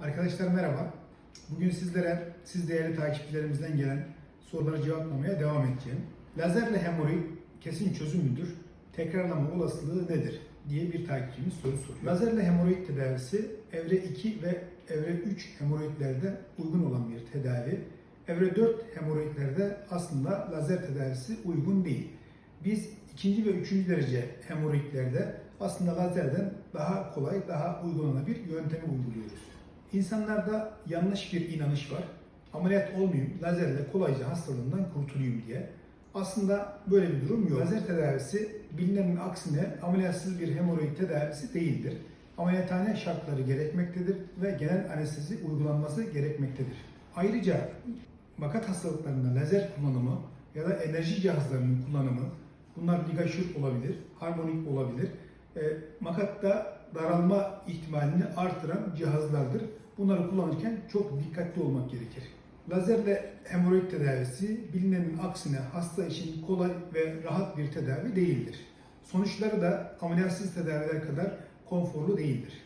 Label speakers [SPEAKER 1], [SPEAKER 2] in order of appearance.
[SPEAKER 1] Arkadaşlar merhaba. Bugün sizlere, siz değerli takipçilerimizden gelen soruları cevaplamaya devam edeceğim. Lazerle hemoroid kesin çözüm müdür? Tekrarlama olasılığı nedir? diye bir takipçimiz soru soruyor. Lazerle hemoroid tedavisi evre 2 ve evre 3 hemoroidlerde uygun olan bir tedavi. Evre 4 hemoroidlerde aslında lazer tedavisi uygun değil. Biz ikinci ve üçüncü derece hemoroidlerde aslında lazerden daha kolay, daha uygulanabilir yöntemi uyguluyoruz. İnsanlarda yanlış bir inanış var. Ameliyat olmayayım, lazerle kolayca hastalığından kurtulayım diye. Aslında böyle bir durum yok. Lazer tedavisi bilinenin aksine ameliyatsız bir hemoroid tedavisi değildir. Ameliyathane şartları gerekmektedir ve genel anestezi uygulanması gerekmektedir. Ayrıca makat hastalıklarında lazer kullanımı ya da enerji cihazlarının kullanımı bunlar ligaşür olabilir, harmonik olabilir. E, makatta daralma ihtimalini artıran cihazlardır. Bunları kullanırken çok dikkatli olmak gerekir. Lazerle hemoroid tedavisi bilinenin aksine hasta için kolay ve rahat bir tedavi değildir. Sonuçları da ameliyatsız tedaviler kadar konforlu değildir.